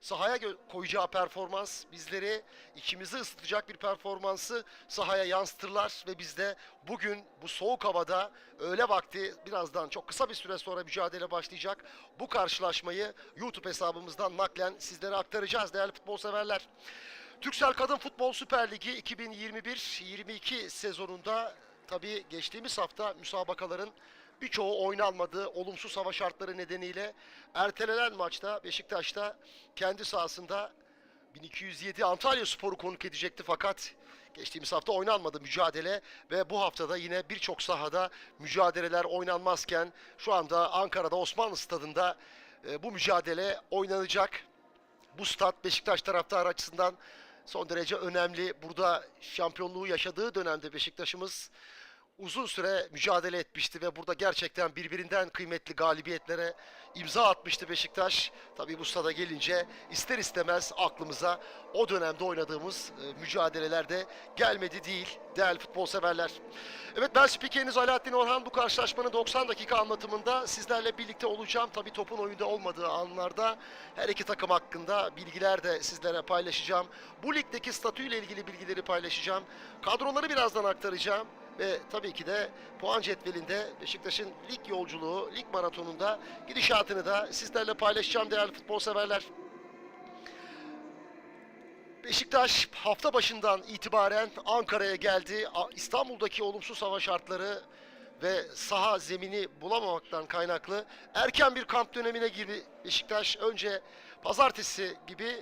sahaya koyacağı performans bizleri ikimizi ısıtacak bir performansı sahaya yansıtırlar ve biz de bugün bu soğuk havada öğle vakti birazdan çok kısa bir süre sonra mücadele başlayacak. Bu karşılaşmayı YouTube hesabımızdan naklen sizlere aktaracağız değerli futbol severler. Türksel Kadın Futbol Süper Ligi 2021-22 sezonunda tabii geçtiğimiz hafta müsabakaların birçoğu oynanmadı. Olumsuz hava şartları nedeniyle ertelenen maçta Beşiktaş'ta kendi sahasında 1207 Antalya Spor'u konuk edecekti fakat geçtiğimiz hafta oynanmadı mücadele ve bu haftada yine birçok sahada mücadeleler oynanmazken şu anda Ankara'da Osmanlı Stadı'nda e, bu mücadele oynanacak. Bu stat Beşiktaş taraftarı açısından son derece önemli. Burada şampiyonluğu yaşadığı dönemde Beşiktaş'ımız uzun süre mücadele etmişti ve burada gerçekten birbirinden kıymetli galibiyetlere imza atmıştı Beşiktaş. Tabii bu stada gelince ister istemez aklımıza o dönemde oynadığımız e, mücadeleler de gelmedi değil değerli futbol severler. Evet ben spikeriniz Alaaddin Orhan bu karşılaşmanın 90 dakika anlatımında sizlerle birlikte olacağım. Tabii topun oyunda olmadığı anlarda her iki takım hakkında bilgiler de sizlere paylaşacağım. Bu ligdeki statüyle ilgili bilgileri paylaşacağım. Kadroları birazdan aktaracağım. Ve tabii ki de puan cetvelinde Beşiktaş'ın lig yolculuğu, lig maratonunda gidişatını da sizlerle paylaşacağım değerli futbol severler. Beşiktaş hafta başından itibaren Ankara'ya geldi. İstanbul'daki olumsuz hava şartları ve saha zemini bulamamaktan kaynaklı erken bir kamp dönemine girdi Beşiktaş. Önce pazartesi gibi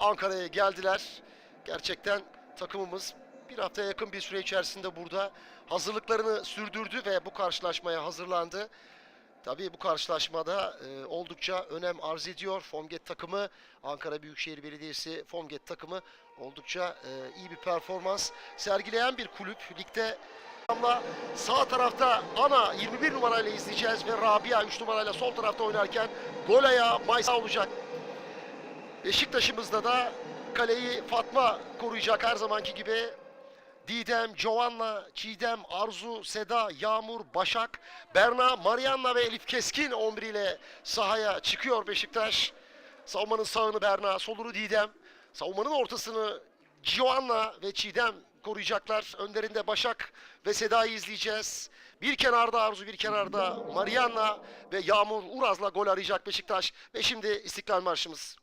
Ankara'ya geldiler. Gerçekten takımımız bir haftaya yakın bir süre içerisinde burada hazırlıklarını sürdürdü ve bu karşılaşmaya hazırlandı. Tabii bu karşılaşmada e, oldukça önem arz ediyor. Formget takımı, Ankara Büyükşehir Belediyesi Formget takımı oldukça e, iyi bir performans sergileyen bir kulüp. Ligde sağ tarafta Ana 21 numarayla izleyeceğiz ve Rabia 3 numarayla sol tarafta oynarken gol ayağı Maysa olacak. Beşiktaş'ımızda da kaleyi Fatma koruyacak her zamanki gibi. Didem, Giovanna, Çiğdem, Arzu, Seda, Yağmur, Başak, Berna, Marianna ve Elif Keskin 11 ile sahaya çıkıyor Beşiktaş. Savunmanın sağını Berna, solunu Didem. Savunmanın ortasını Giovanna ve Çiğdem koruyacaklar. Önlerinde Başak ve Seda'yı izleyeceğiz. Bir kenarda Arzu, bir kenarda Marianna ve Yağmur Uraz'la gol arayacak Beşiktaş. Ve şimdi İstiklal Marşımız.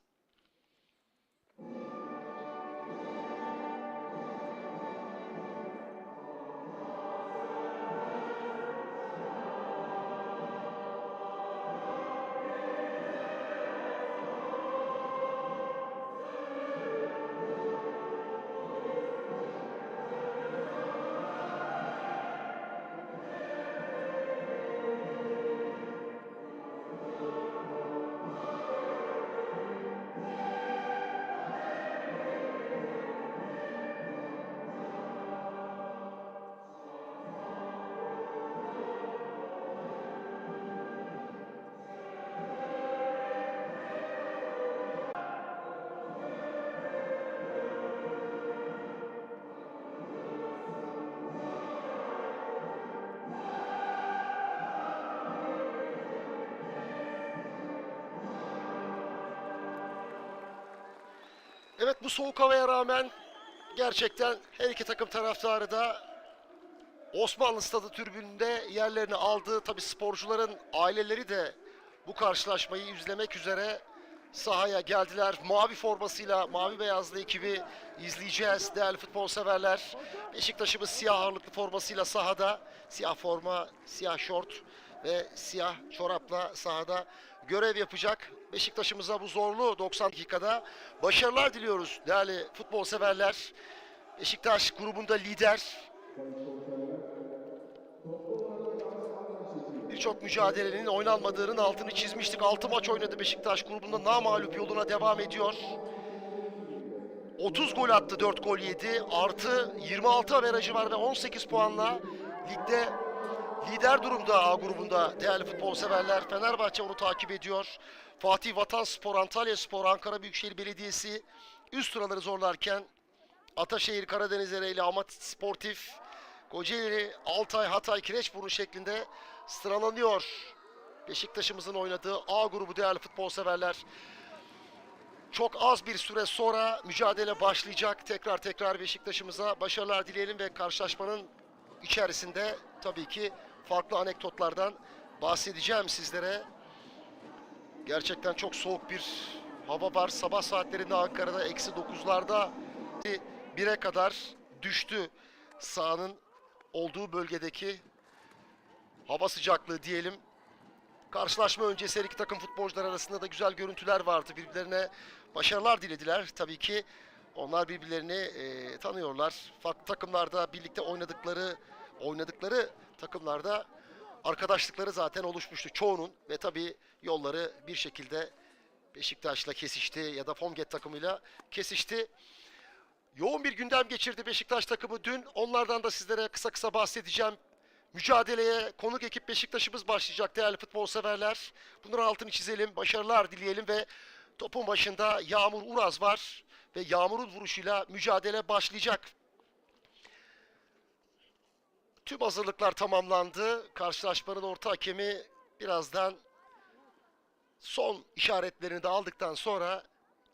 Evet bu soğuk havaya rağmen gerçekten her iki takım taraftarı da Osmanlı Stadı tribününde yerlerini aldı. Tabi sporcuların aileleri de bu karşılaşmayı izlemek üzere sahaya geldiler. Mavi formasıyla, mavi beyazlı ekibi izleyeceğiz değerli futbol severler. Beşiktaş'ımız siyah ağırlıklı formasıyla sahada. Siyah forma, siyah şort ve siyah çorapla sahada görev yapacak. Beşiktaş'ımıza bu zorlu 90 dakikada başarılar diliyoruz değerli futbol severler. Beşiktaş grubunda lider. Birçok mücadelenin oynanmadığının altını çizmiştik. 6 maç oynadı Beşiktaş grubunda namağlup yoluna devam ediyor. 30 gol attı, 4 gol yedi. Artı 26 averajı var ve 18 puanla ligde lider durumda A grubunda değerli futbol severler. Fenerbahçe onu takip ediyor. Fatih Vatanspor, Antalya Spor, Ankara Büyükşehir Belediyesi üst sıraları zorlarken Ataşehir, Karadeniz Ereğli, Amat Sportif, Kocaeli, Altay, Hatay, Kireçburnu şeklinde sıralanıyor. Beşiktaş'ımızın oynadığı A grubu değerli futbol severler. Çok az bir süre sonra mücadele başlayacak. Tekrar tekrar Beşiktaş'ımıza başarılar dileyelim ve karşılaşmanın içerisinde tabii ki farklı anekdotlardan bahsedeceğim sizlere. Gerçekten çok soğuk bir hava var. Sabah saatlerinde Ankara'da eksi 9'larda 1'e kadar düştü sahanın olduğu bölgedeki hava sıcaklığı diyelim. Karşılaşma öncesi her iki takım futbolcular arasında da güzel görüntüler vardı. Birbirlerine başarılar dilediler. Tabii ki onlar birbirlerini e, tanıyorlar. Farklı takımlarda birlikte oynadıkları oynadıkları takımlarda arkadaşlıkları zaten oluşmuştu çoğunun ve tabii yolları bir şekilde Beşiktaş'la kesişti ya da Formget takımıyla kesişti. Yoğun bir gündem geçirdi Beşiktaş takımı dün. Onlardan da sizlere kısa kısa bahsedeceğim. Mücadeleye konuk ekip Beşiktaş'ımız başlayacak değerli futbol severler. Bunların altını çizelim, başarılar dileyelim ve topun başında Yağmur Uraz var ve Yağmur'un vuruşuyla mücadele başlayacak. Tüm hazırlıklar tamamlandı. Karşılaşmanın orta hakemi birazdan son işaretlerini de aldıktan sonra